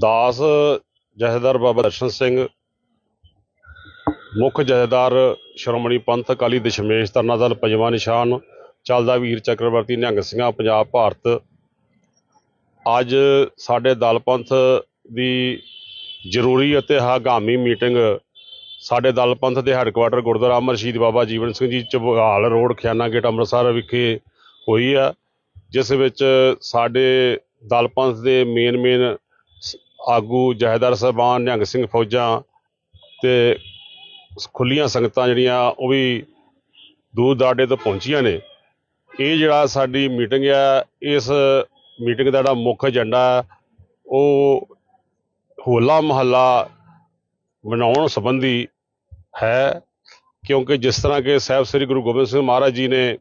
ਦਾਸ ਜਥੇਦਾਰ ਬਾਬਾ ਦਰਸ਼ਨ ਸਿੰਘ, ਮੁੱਖ ਜਥੇਦਾਰ ਸ਼੍ਰੋਮਣੀ ਪੰਥ ਅਕਾਲੀ ਦਸ਼ਮੇਸ਼ ਤਰਨਾ ਦਲ, ਪੰਜਵਾਂ ਨਿਸ਼ਾਨ, ਚੱਲਦਾ ਵੀਰ ਚੱਕਰਵਰਤੀ ਨਿਹੰਗ ਸਿੰਘਾਂ, ਪੰਜਾਬ ਭਾਰਤ। ਅੱਜ ਸਾਡੇ ਦਲ ਪੰਥ ਦੀ ਜ਼ਰੂਰੀ ਅਤੇ ਹਗਾਮੀ ਮੀਟਿੰਗ ਸਾਡੇ ਦਲ ਪੰਥ ਦੇ headquarter gurdwara Amar Baba Jeevan Singh ji Chabhal road, Khiana gate Amritsar ਵਿਖੇ ਹੋਈ ਆ, ਜਿਸ ਵਿੱਚ ਸਾਡੇ ਦਲ ਪੰਥ ਦੇ ਮੇਨ ਮੇਨ ਆਗੂ ਜਹੇਦਾਰ ਸਾਹਿਬਾਨ ਨਿਹੰਗ ਸਿੰਘ ਫੌਜਾਂ ਤੇ ਖੁੱਲੀਆਂ ਸੰਗਤਾਂ ਜਿਹੜੀਆਂ ਉਹ ਵੀ ਦੂਰ ਦਾਡੇ ਤੋਂ ਪਹੁੰਚੀਆਂ ਨੇ। ਇਹ ਜਿਹੜਾ ਸਾਡੀ ਮੀਟਿੰਗ ਆ ਇਸ ਮੀਟਿੰਗ ਦਾ ਜਿਹੜਾ ਮੁੱਖ ਏਜੰਡਾ ਹੈ, ਉਹ ਹੋਲਾ ਮਹੱਲਾ ਮਨਾਉਣ ਸੰਬੰਧੀ ਹੈ ਕਿਉਂਕਿ ਜਿਸ ਤਰ੍ਹਾਂ ਕਿ ਸਾਹਿਬ ਸ੍ਰੀ ਗੁਰੂ ਗੋਬਿੰਦ ਸਿੰਘ ਮਹਾਰਾਜ ਜੀ ਨੇ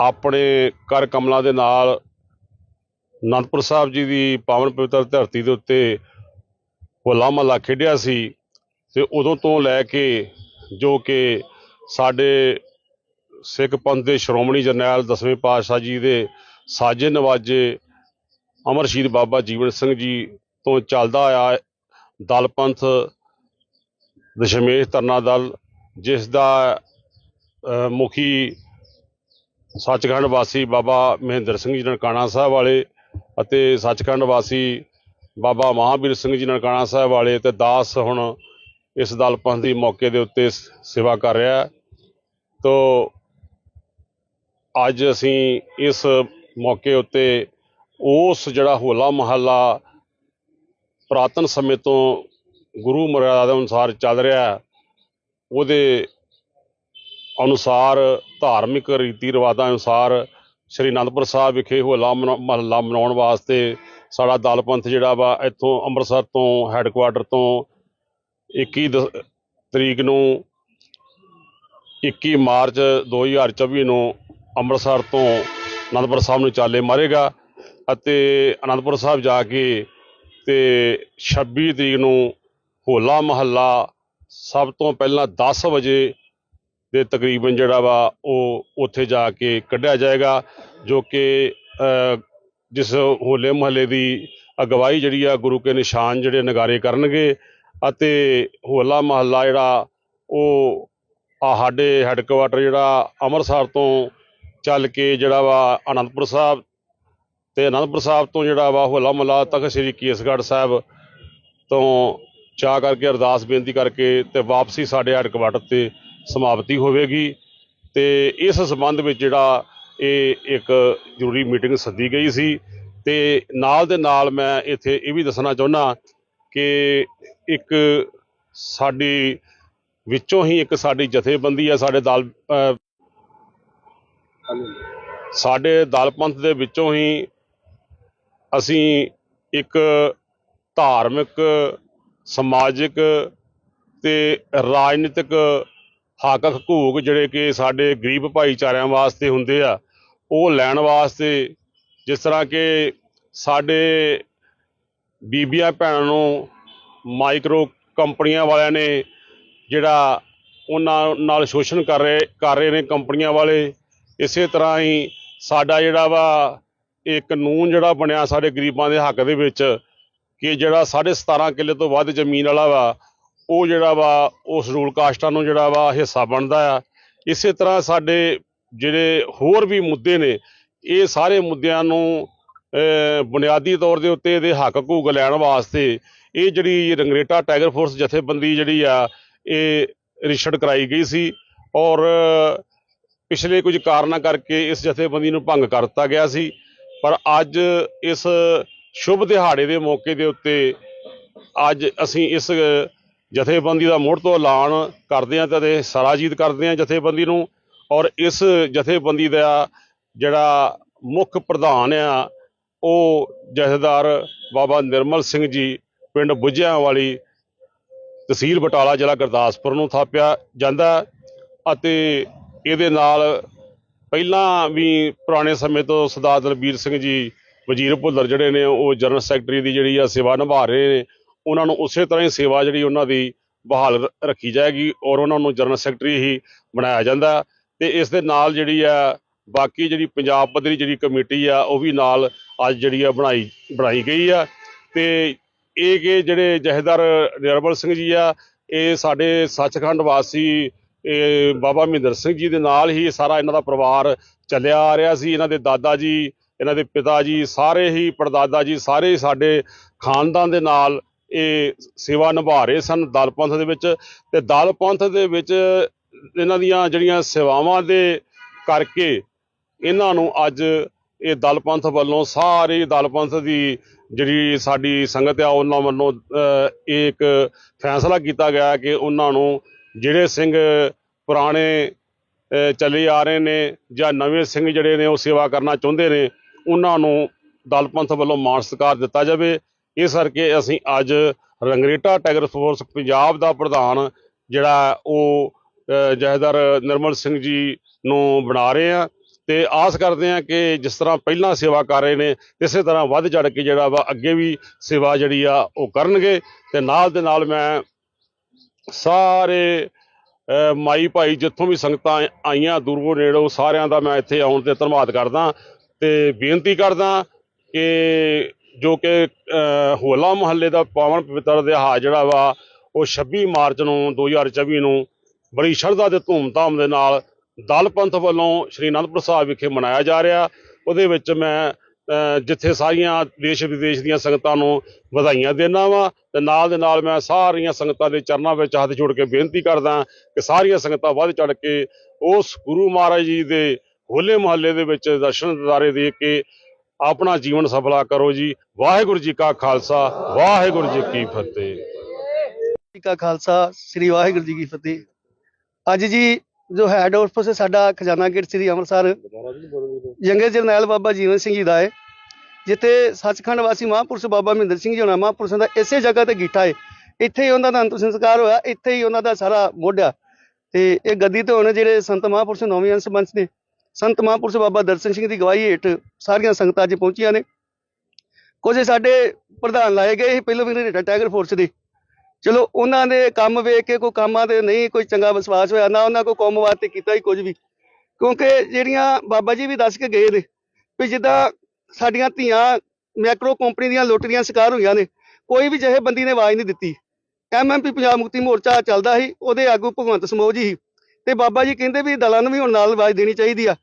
ਆਪਣੇ ਕਰ ਕਮਲਾਂ ਦੇ ਨਾਲ ਅਨੰਦਪੁਰ ਸਾਹਿਬ ਜੀ ਦੀ ਪਾਵਨ ਪਵਿੱਤਰ ਧਰਤੀ ਦੇ ਉੱਤੇ ਹੋਲਾ ਮਹੱਲਾ ਖੇਡਿਆ ਸੀ ਤੇ ਉਦੋਂ ਤੋਂ ਲੈ ਕੇ ਜੋ ਕਿ ਸਾਡੇ ਸਿੱਖ ਪੰਥ ਦੇ ਸ਼੍ਰੋਮਣੀ ਜਰਨੈਲ ਦਸਵੇਂ ਪਾਤਸ਼ਾਹ ਜੀ ਦੇ ਸਾਜੇ ਨਵਾਜੇ ਅਮਰ ਸ਼ਹੀਦ ਬਾਬਾ ਜੀਵਨ ਸਿੰਘ ਜੀ ਤੋਂ ਚੱਲਦਾ ਆਇਆ ਦਲ ਪੰਥ ਦਸ਼ਮੇਸ਼ ਤਰਨਾ ਦਲ, ਜਿਸ ਦਾ ਮੁਖੀ ਸੱਚਖੰਡ ਵਾਸੀ ਬਾਬਾ ਮਹਿੰਦਰ ਸਿੰਘ ਜੀ ਨਨਕਾਣਾ ਸਾਹਿਬ ਵਾਲੇ ਅਤੇ ਸੱਚਖੰਡ ਵਾਸੀ ਬਾਬਾ ਮਹਾਵੀਰ ਸਿੰਘ ਜੀ ਨਨਕਾਣਾ ਸਾਹਿਬ ਵਾਲੇ ਤੇ ਦਾਸ ਹੁਣ ਇਸ ਦਲ ਪੰਥ ਦੀ ਮੌਕੇ ਦੇ ਉੱਤੇ ਸੇਵਾ ਕਰ ਰਿਹਾ ਤੋ ਅੱਜ ਅਸੀਂ ਇਸ ਮੌਕੇ ਉੱਤੇ ਉਸ ਜਿਹੜਾ ਹੋਲਾ ਮਹੱਲਾ ਪ੍ਰਾਤਨ ਸਮੇਂ ਤੋਂ ਗੁਰੂ ਮਰਿਆਦਾ ਦੇ ਅਨੁਸਾਰ ਚੱਲ ਰਿਹਾ ਉਹਦੇ ਅਨੁਸਾਰ ਧਾਰਮਿਕ ਰੀਤੀ ਰਿਵਾਜਾਂ ਅਨੁਸਾਰ ਸ੍ਰੀ ਅਨੰਦਪੁਰ ਸਾਹਿਬ ਵਿਖੇ ਹੋਲਾ ਮਨਾ- ਮਹੱਲਾ ਮਨਾਉਣ ਵਾਸਤੇ ਸਾਡਾ ਦਲ ਪੰਥ ਜਿਹੜਾ ਵਾ ਇੱਥੋਂ ਅੰਮ੍ਰਿਤਸਰ ਤੋਂ ਹੈੱਡਕੁਆਟਰ ਤੋਂ 21 ਦ- ਤਰੀਕ ਨੂੰ 21 ਮਾਰਚ 2024 ਨੂੰ ਅੰਮ੍ਰਿਤਸਰ ਤੋਂ ਅਨੰਦਪੁਰ ਸਾਹਿਬ ਨੂੰ ਚਾਲੇ ਮਾਰੇਗਾ ਅਤੇ ਅਨੰਦਪੁਰ ਸਾਹਿਬ ਜਾ ਕੇ ਤੇ 26 ਤਰੀਕ ਨੂੰ ਹੋਲਾ ਮਹੱਲਾ ਸਭ ਤੋਂ ਪਹਿਲਾਂ 10 ਵਜੇ ਦੇ ਤਕਰੀਬਨ ਜਿਹੜਾ ਵਾ ਉਹ ਉੱਥੇ ਜਾ ਕੇ ਕੱਢਿਆ ਜਾਏਗਾ, ਜੋ ਕਿ ਜਿਸ ਹੋਲੇ ਮਹੱਲੇ ਦੀ ਅਗਵਾਈ ਜਿਹੜੀ ਆ, ਗੁਰੂ ਕੇ ਨਿਸ਼ਾਨ ਜਿਹੜੇ ਨਗਾਰੇ ਕਰਨਗੇ ਅਤੇ ਹੋਲਾ ਮਹੱਲਾ ਜਿਹੜਾ ਉਹ ਆ ਸਾਡੇ ਹੈੱਡਕੁਆਟਰ ਜਿਹੜਾ ਅੰਮ੍ਰਿਤਸਰ ਤੋਂ ਚੱਲ ਕੇ ਜਿਹੜਾ ਵਾ ਅਨੰਦਪੁਰ ਸਾਹਿਬ ਤੇ ਅਨੰਦਪੁਰ ਸਾਹਿਬ ਤੋਂ ਜਿਹੜਾ ਵਾ ਹੋਲਾ ਮਹੱਲਾ ਤੱਕ ਸ੍ਰੀ ਕੇਸਗੜ੍ਹ ਸਾਹਿਬ ਤੋਂ ਚਾਹ ਕਰਕੇ ਅਰਦਾਸ ਬੇਨਤੀ ਕਰਕੇ ਤੇ ਵਾਪਸੀ ਸਾਡੇ ਹੈੱਡਕੁਆਟਰ ਤੇ ਸਮਾਪਤੀ ਹੋਵੇਗੀ ਤੇ ਇਸ ਸੰਬੰਧ ਵਿੱਚ ਜਿਹੜਾ ਇਹ ਇੱਕ ਜ਼ਰੂਰੀ ਮੀਟਿੰਗ ਸੱਦੀ ਗਈ ਸੀ ਤੇ ਨਾਲ ਦੇ ਨਾਲ ਮੈਂ ਇੱਥੇ ਇਹ ਵੀ ਦੱਸਣਾ ਚਾਹੁੰਦਾ ਕਿ ਇੱਕ ਸਾਡੀ ਵਿੱਚੋਂ ਹੀ ਇੱਕ ਸਾਡੀ ਜਥੇਬੰਦੀ ਹੈ ਸਾਡੇ ਦਲ ਸਾਡੇ ਦਲ ਪੰਥ ਦੇ ਵਿੱਚੋਂ ਹੀ ਅਸੀਂ ਇੱਕ ਧਾਰਮਿਕ, ਸਮਾਜਿਕ ਤੇ ਰਾਜਨੀਤਿਕ ਹੱਕ ਹਕੂਕ ਜਿਹੜੇ ਕਿ ਸਾਡੇ ਗਰੀਬ ਭਾਈਚਾਰਿਆਂ ਵਾਸਤੇ ਹੁੰਦੇ ਆ, ਉਹ ਲੈਣ ਵਾਸਤੇ ਜਿਸ ਤਰ੍ਹਾਂ ਕਿ ਸਾਡੇ ਬੀਬੀਆਂ ਭੈਣਾਂ ਨੂੰ ਮਾਈਕਰੋ ਕੰਪਨੀਆਂ ਵਾਲਿਆਂ ਨੇ ਜਿਹੜਾ ਉਹਨਾਂ ਨਾਲ ਸ਼ੋਸ਼ਣ ਕਰ ਰਹੇ ਕਰ ਰਹੇ ਨੇ ਕੰਪਨੀਆਂ ਵਾਲੇ, ਇਸੇ ਤਰ੍ਹਾਂ ਹੀ ਸਾਡਾ ਜਿਹੜਾ ਵਾ ਇਹ ਕਾਨੂੰਨ ਜਿਹੜਾ ਬਣਿਆ ਸਾਡੇ ਗਰੀਬਾਂ ਦੇ ਹੱਕ ਦੇ ਵਿੱਚ ਕਿ ਜਿਹੜਾ 17.5 ਕਿੱਲੇ ਤੋਂ ਵੱਧ ਜ਼ਮੀਨ ਵਾਲਾ ਵਾ ਉਹ ਜਿਹੜਾ ਵਾ, ਉਸ ਰੂਲ ਕਾਸਟਾਂ ਨੂੰ ਜਿਹੜਾ ਵਾ, ਹਿੱਸਾ ਬਣਦਾ ਆ। ਇਸੇ ਤਰ੍ਹਾਂ ਸਾਡੇ ਜਿਹੜੇ ਹੋਰ ਵੀ ਮੁੱਦੇ ਨੇ, ਇਹ ਸਾਰੇ ਮੁੱਦਿਆਂ ਨੂੰ ਬੁਨਿਆਦੀ ਤੌਰ ਦੇ ਉੱਤੇ ਇਹਦੇ ਹੱਕ ਘੂਗ ਲੈਣ ਵਾਸਤੇ ਇਹ ਜਿਹੜੀ ਰੰਗਰੇਟਾ ਟਾਈਗਰ ਫੋਰਸ ਜਥੇਬੰਦੀ ਜਿਹੜੀ ਆ, ਇਹ ਰਿਸ਼ੜ ਕਰਾਈ ਗਈ ਸੀ ਔਰ ਪਿਛਲੇ ਕੁਝ ਕਾਰਨਾਂ ਕਰਕੇ ਇਸ ਜਥੇਬੰਦੀ ਨੂੰ ਭੰਗ ਕਰ ਦਿੱਤਾ ਗਿਆ ਸੀ। ਪਰ ਅੱਜ ਇਸ ਸ਼ੁਭ ਦਿਹਾੜੇ ਦੇ ਮੌਕੇ ਦੇ ਉੱਤੇ, ਅੱਜ ਅਸੀਂ ਇਸ ਜਥੇਬੰਦੀ ਦਾ ਮੁੜ ਤੋਂ ਐਲਾਨ ਕਰਦੇ ਹਾਂ ਤੇ ਸਰਾਜੀਤ ਕਰਦੇ ਹਾਂ ਜਥੇਬੰਦੀ ਨੂੰ। ਔਰ ਇਸ ਜਥੇਬੰਦੀ ਦਾ ਜਿਹੜਾ ਮੁੱਖ ਪ੍ਰਧਾਨ ਆ, ਉਹ ਜਥੇਦਾਰ ਬਾਬਾ ਨਿਰਮਲ ਸਿੰਘ ਜੀ ਪਿੰਡ ਬੁੱਝਿਆਂ ਵਾਲੀ ਤਹਿਸੀਲ ਬਟਾਲਾ, ਜ਼ਿਲ੍ਹਾ ਗੁਰਦਾਸਪੁਰ ਨੂੰ ਥਾਪਿਆ ਜਾਂਦਾ ਅਤੇ ਇਹਦੇ ਨਾਲ ਪਹਿਲਾਂ ਵੀ ਪੁਰਾਣੇ ਸਮੇਂ ਤੋਂ ਸਰਦਾਰ ਦਲਬੀਰ ਸਿੰਘ ਜੀ ਵਜ਼ੀਰ ਭੁੱਲਰ ਜਿਹੜੇ ਨੇ, ਉਹ ਜਨਰਲ ਸੈਕਟਰੀ ਦੀ ਜਿਹੜੀ ਆ ਸੇਵਾ ਨਿਭਾ ਰਹੇ ਨੇ ਉਹਨਾਂ ਨੂੰ ਉਸੇ ਤਰ੍ਹਾਂ ਹੀ ਸੇਵਾ ਜਿਹੜੀ ਉਹਨਾਂ ਦੀ ਬਹਾਲ ਰੱਖੀ ਜਾਏਗੀ ਔਰ ਉਹਨਾਂ ਨੂੰ ਜਨਰਲ ਸੈਕਟਰੀ ਹੀ ਬਣਾਇਆ ਜਾਂਦਾ ਤੇ ਇਸ ਦੇ ਨਾਲ ਜਿਹੜੀ ਆ ਬਾਕੀ ਜਿਹੜੀ ਪੰਜਾਬ ਪੱਧਰੀ ਜਿਹੜੀ ਕਮੇਟੀ ਆ, ਉਹ ਵੀ ਨਾਲ ਅੱਜ ਜਿਹੜੀ ਆ ਬਣਾਈ ਬਣਾਈ ਗਈ ਆ। ਤੇ ਇਹ ਕਿ ਜਿਹੜੇ ਜਹੇਦਾਰ ਨਿਰਮਲ ਸਿੰਘ ਜੀ ਆ, ਇਹ ਸਾਡੇ ਸੱਚਖੰਡ ਵਾਸੀ, ਇਹ ਬਾਬਾ ਮਹਿੰਦਰ ਸਿੰਘ ਜੀ ਦੇ ਨਾਲ ਹੀ ਸਾਰਾ ਇਹਨਾਂ ਦਾ ਪਰਿਵਾਰ ਚੱਲਿਆ ਆ ਰਿਹਾ ਸੀ। ਇਹਨਾਂ ਦੇ ਦਾਦਾ ਜੀ, ਇਹਨਾਂ ਦੇ ਪਿਤਾ ਜੀ, ਸਾਰੇ ਹੀ ਪੜਦਾਦਾ ਜੀ, ਸਾਰੇ ਹੀ ਸਾਡੇ ਖਾਨਦਾਨ ਦੇ ਨਾਲ ਇਹ ਸੇਵਾ ਨਿਭਾ ਰਹੇ ਸਨ ਦਲ ਪੰਥ ਦੇ ਵਿੱਚ ਤੇ ਦਲ ਪੰਥ ਦੇ ਵਿੱਚ ਇਹਨਾਂ ਦੀਆਂ ਜਿਹੜੀਆਂ ਸੇਵਾਵਾਂ ਦੇ ਕਰਕੇ ਇਹਨਾਂ ਨੂੰ ਅੱਜ ਇਹ ਦਲ ਪੰਥ ਵੱਲੋਂ ਸਾਰੇ ਦਲ ਪੰਥ ਦੀ ਜਿਹੜੀ ਸਾਡੀ ਸੰਗਤ ਆ ਉਹਨਾਂ ਵੱਲੋਂ ਇਹ ਇੱਕ ਫੈਸਲਾ ਕੀਤਾ ਗਿਆ ਕਿ ਉਹਨਾਂ ਨੂੰ ਜਿਹੜੇ ਸਿੰਘ ਪੁਰਾਣੇ ਅਹ, ਚੱਲੇ ਆ ਰਹੇ ਨੇ ਜਾਂ ਨਵੇਂ ਸਿੰਘ ਜਿਹੜੇ ਨੇ ਉਹ ਸੇਵਾ ਕਰਨਾ ਚਾਹੁੰਦੇ ਨੇ ਉਹਨਾਂ ਨੂੰ ਦਲ ਪੰਥ ਵੱਲੋਂ ਮਾਣ ਸਤਿਕਾਰ ਦਿੱਤਾ ਜਾਵੇ। ਇਸ ਕਰਕੇ ਅਸੀਂ ਅੱਜ ਰੰਗਰੇਟਾ ਟਾਈਗਰ ਫੋਰਸ ਪੰਜਾਬ ਦਾ ਪ੍ਰਧਾਨ ਜਿਹੜਾ ਉਹ ਅਹ, ਨਿਰਮਲ ਸਿੰਘ ਜੀ ਨੂੰ ਬਣਾ ਰਹੇ ਆ ਤੇ ਆਸ ਕਰਦੇ ਆ ਕਿ ਜਿਸ ਤਰ੍ਹਾਂ ਪਹਿਲਾਂ ਸੇਵਾ ਕਰ ਰਹੇ ਨੇ ਇਸੇ ਤਰ੍ਹਾਂ ਵੱਧ ਚੜ ਕੇ ਜਿਹੜਾ ਵਾ ਅੱਗੇ ਵੀ ਸੇਵਾ ਜਿਹੜੀ ਆ ਉਹ ਕਰਨਗੇ ਤੇ ਨਾਲ ਦੇ ਨਾਲ ਮੈਂ ਸਾਰੇ ਮਾਈ ਭਾਈ ਜਿੱਥੋਂ ਵੀ ਸੰਗਤਾਂ ਆਈਆਂ ਦੂਰੋਂ ਨੇੜੋਂ ਸਾਰਿਆਂ ਦਾ ਮੈਂ ਇੱਥੇ ਆਉਣ ਤੇ ਧੰਨਵਾਦ ਕਰਦਾ ਤੇ ਬੇਨਤੀ ਕਰਦਾ ਕਿ ਜੋ ਕਿ ਹੋਲਾ ਮਹੱਲੇ ਦਾ ਪਾਵਨ ਪਵਿੱਤਰ ਦਿਹਾੜਾ ਜਿਹੜਾ ਵਾ, ਉਹ 26 ਮਾਰਚ ਨੂੰ 2024 ਨੂੰ ਬੜੀ ਸ਼ਰਧਾ ਤੇ ਧੂਮਧਾਮ ਦੇ ਨਾਲ ਦਲ ਪੰਥ ਵੱਲੋਂ ਸ਼੍ਰੀ ਅਨੰਦਪੁਰ ਸਾਹਿਬ ਵਿਖੇ ਮਨਾਇਆ ਜਾ ਰਿਹਾ। ਉਹਦੇ ਵਿੱਚ ਮੈਂ ਜਿੱਥੇ ਸਾਰੀਆਂ ਦੇਸ਼ ਵਿਦੇਸ਼ ਦੀਆਂ ਸੰਗਤਾਂ ਨੂੰ ਵਧਾਈਆਂ ਦੇਣਾ ਵਾ ਤੇ ਨਾਲ ਦੇ ਨਾਲ ਮੈਂ ਸਾਰੀਆਂ ਸੰਗਤਾਂ ਦੇ ਚਰਨਾਂ ਵਿੱਚ ਹੱਥ ਜੋੜ ਕੇ ਬੇਨਤੀ ਕਰਦਾ ਕਿ ਸਾਰੀਆਂ ਸੰਗਤਾਂ ਵੱਧ ਚੜ ਕੇ ਉਸ ਗੁਰੂ ਮਹਾਰਾਜ ਜੀ ਦੇ ਹੋਲੇ ਮਹੱਲੇ ਦੇ ਵਿੱਚ ਦਰਸ਼ਨ ਦਿਦਾਰੇ ਦੇ ਕੇ ਆਪਣਾ ਜੀਵਨ ਸਫਲਾ ਕਰੋ ਜੀ। ਵਾਹਿਗੁਰੂ ਜੀ ਕਾ ਖਾਲਸਾ, ਵਾਹਿਗੁਰੂ ਜੀ ਕੀ ਫਤਿਹ। ਜੀ ਕਾ ਖਾਲਸਾ, ਸ੍ਰੀ ਵਾਹਿਗੁਰੂ ਜੀ ਕੀ ਫਤਿਹ। ਅੱਜ ਜੀ ਜੋ ਹੈਡ ਆਫਿਸ ਸਾਡਾ ਖਜ਼ਾਨਾ ਗੇਟ ਸ੍ਰੀ ਅੰਮ੍ਰਿਤਸਰ। ਜੰਗੇ ਜਰਨੈਲ ਬਾਬਾ ਜੀਵਨ ਸਿੰਘ ਜੀ ਦਾ ਹੈ। ਜਿੱਥੇ ਸੱਚਖੰਡ ਵਾਸੀ ਮਹਾਂਪੁਰਸ਼ ਬਾਬਾ ਮਹਿੰਦਰ ਸਿੰਘ ਜੀ ਹੋਣਾ, ਮਹਾਂਪੁਰਸ਼ਾਂ ਦਾ ਇਸੇ ਜਗ੍ਹਾ ਤੇ ਗੀਠਾ ਹੈ। ਇੱਥੇ ਹੀ ਉਹਨਾਂ ਦਾ ਅੰਤ ਸੰਸਕਾਰ ਹੋਇਆ, ਇੱਥੇ ਹੀ ਉਹਨਾਂ ਦਾ ਸਾਰਾ ਮੋਢਿਆ ਤੇ ਇਹ ਗੱਦੀ ਤੇ ਹੁਣ ਜਿਹੜੇ ਸੰਤ ਮਹਾਂਪੁਰਸ਼ ਨੌਵੇਂ ਅੰਸ਼ ਬੰਸ ਨੇ ਸੰਤ ਮਹਾਂਪੁਰਸ਼ ਬਾਬਾ ਦਰਸ਼ਨ ਸਿੰਘ ਦੀ ਗਵਾਹੀ ਹੇਠ ਸਾਰੀਆਂ ਸੰਗਤਾਂ ਅੱਜ ਪਹੁੰਚੀਆਂ ਨੇ। ਕੁਝ ਸਾਡੇ ਪ੍ਰਧਾਨ ਲਾਏ ਗਏ ਸੀ, ਪਹਿਲੋਂ ਵੀ ਰੇਟਾ ਟਾਈਗਰ ਫੋਰਸ ਦੇ। ਚਲੋ, ਉਹਨਾਂ ਦੇ ਕੰਮ ਵੇਖ ਕੇ ਕੋਈ ਕੰਮਾਂ 'ਤੇ ਨਹੀਂ ਕੋਈ ਚੰਗਾ ਵਿਸ਼ਵਾਸ ਹੋਇਆ, ਨਾ ਉਹਨਾਂ ਕੋ ਕੌਮ ਵਾਸਤੇ ਕੀਤਾ ਹੀ ਕੁਝ ਵੀ। ਕਿਉਂਕਿ ਜਿਹੜੀਆਂ ਬਾਬਾ ਜੀ ਵੀ ਦੱਸ ਕੇ ਗਏ ਨੇ ਵੀ ਜਿੱਦਾਂ ਸਾਡੀਆਂ ਧੀਆਂ ਮੈਕਰੋ ਕੰਪਨੀ ਦੀਆਂ ਲੋਟਰੀਆਂ ਸ਼ਿਕਾਰ ਹੋਈਆਂ ਨੇ, ਕੋਈ ਵੀ ਜਿਹੇ ਬੰਦੀ ਨੇ ਆਵਾਜ਼ ਨਹੀਂ ਦਿੱਤੀ। ਐਮਐਮਪੀ ਪੰਜਾਬ ਮੁਕਤੀ ਮੋਰਚਾ ਚੱਲਦਾ ਸੀ, ਉਹਦੇ ਆਗੂ ਭਗਵੰਤ ਸਮੋਹ ਜੀ ਸੀ। ਤੇ ਬਾਬਾ ਜੀ ਕਹਿੰਦੇ ਵੀ ਦਲਾਂ ਨੂੰ ਵੀ ਹੁਣ ਨਾਲ ਆਵਾਜ਼ ਦੇਣੀ ਚਾਹੀਦੀ ਆ।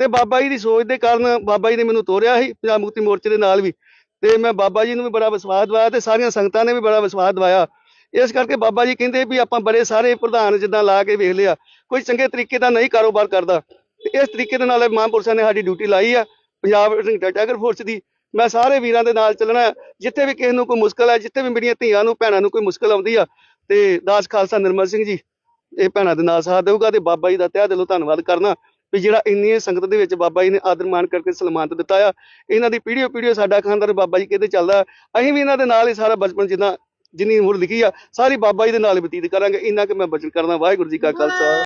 ਤੇ ਬਾਬਾ ਜੀ ਦੀ ਸੋਚ ਦੇ ਕਾਰਨ ਬਾਬਾ ਜੀ ਨੇ ਮੈਨੂੰ ਤੋਰਿਆ ਸੀ, ਪੰਜਾਬ ਮੁਕਤੀ ਮੋਰਚੇ ਦੇ ਨਾਲ ਵੀ। ਤੇ ਮੈਂ ਬਾਬਾ ਜੀ ਨੂੰ ਵੀ ਬੜਾ ਵਿਸ਼ਵਾਸ ਦਵਾਇਆ ਤੇ ਸਾਰੀਆਂ ਸੰਗਤਾਂ ਨੇ ਵੀ ਬੜਾ ਵਿਸ਼ਵਾਸ ਦਵਾਇਆ। ਇਸ ਕਰਕੇ ਬਾਬਾ ਜੀ ਕਹਿੰਦੇ ਵੀ ਆਪਾਂ ਬੜੇ ਸਾਰੇ ਪ੍ਰਧਾਨ ਜਿੱਦਾਂ ਲਾ ਕੇ ਵੇਖ ਲਿਆ, ਕੋਈ ਚੰਗੇ ਤਰੀਕੇ ਦਾ ਨਹੀਂ ਕਾਰੋਬਾਰ ਕਰਦਾ। ਤੇ ਇਸ ਤਰੀਕੇ ਦੇ ਨਾਲ ਮਹਾਂਪੁਰਸ਼ਾਂ ਨੇ ਸਾਡੀ ਡਿਊਟੀ ਲਾਈ ਆ, ਪੰਜਾਬ ਰੰਗਟਾ ਟਾਈਗਰ ਫੋਰਸ ਦੀ। ਮੈਂ ਸਾਰੇ ਵੀਰਾਂ ਦੇ ਨਾਲ ਚੱਲਣਾ ਜਿੱਥੇ ਵੀ ਕਿਸੇ ਨੂੰ ਕੋਈ ਮੁਸ਼ਕਲ ਹੈ ਜਿੱਥੇ ਵੀ ਮੇਰੀਆਂ ਧੀਆਂ ਨੂੰ, ਭੈਣਾਂ ਨੂੰ ਕੋਈ ਮੁਸ਼ਕਲ ਆਉਂਦੀ ਆ, ਤੇ ਦਾਸ ਖਾਲਸਾ ਨਿਰਮਲ ਸਿੰਘ ਜੀ। ਇਹ ਭੈਣਾਂ ਦੇ ਨਾਲ ਸਾਥ ਦੇਊਗਾ ਤੇ ਬਾਬਾ ਜੀ ਦਾ ਤਹਿ ਦਿਲੋਂ ਧੰਨਵਾਦ ਕਰਨਾ ਵੀ ਜਿਹੜਾ ਇੰਨੀ ਸੰਗਤ ਦੇ ਵਿੱਚ ਬਾਬਾ ਜੀ ਨੇ ਆਦਰ ਮਾਣ ਕਰਕੇ ਸਨਮਾਨਿਤ ਦਿੱਤਾ ਆ। ਇਹਨਾਂ ਦੀ ਪੀੜ੍ਹੀਓ ਪੀੜ੍ਹੀਓ ਸਾਡਾ ਖਾਨਦਾਨ ਬਾਬਾ ਜੀ ਕਿਤੇ ਚੱਲਦਾ। ਅਸੀਂ ਵੀ ਇਹਨਾਂ ਦੇ ਨਾਲ ਹੀ ਸਾਰਾ ਬਚਪਨ ਜਿੱਦਾਂ ਜਿੰਨੀ ਉਮਰ ਲਿਖੀ ਆ, ਸਾਰੀ ਬਾਬਾ ਜੀ ਦੇ ਨਾਲ ਬਤੀਤ ਕਰਾਂਗੇ। ਇੰਨਾ ਕਿ ਮੈਂ ਬਚਨ ਕਰਦਾ। ਵਾਹਿਗੁਰੂ ਜੀ ਕਾ ਖਾਲਸਾ।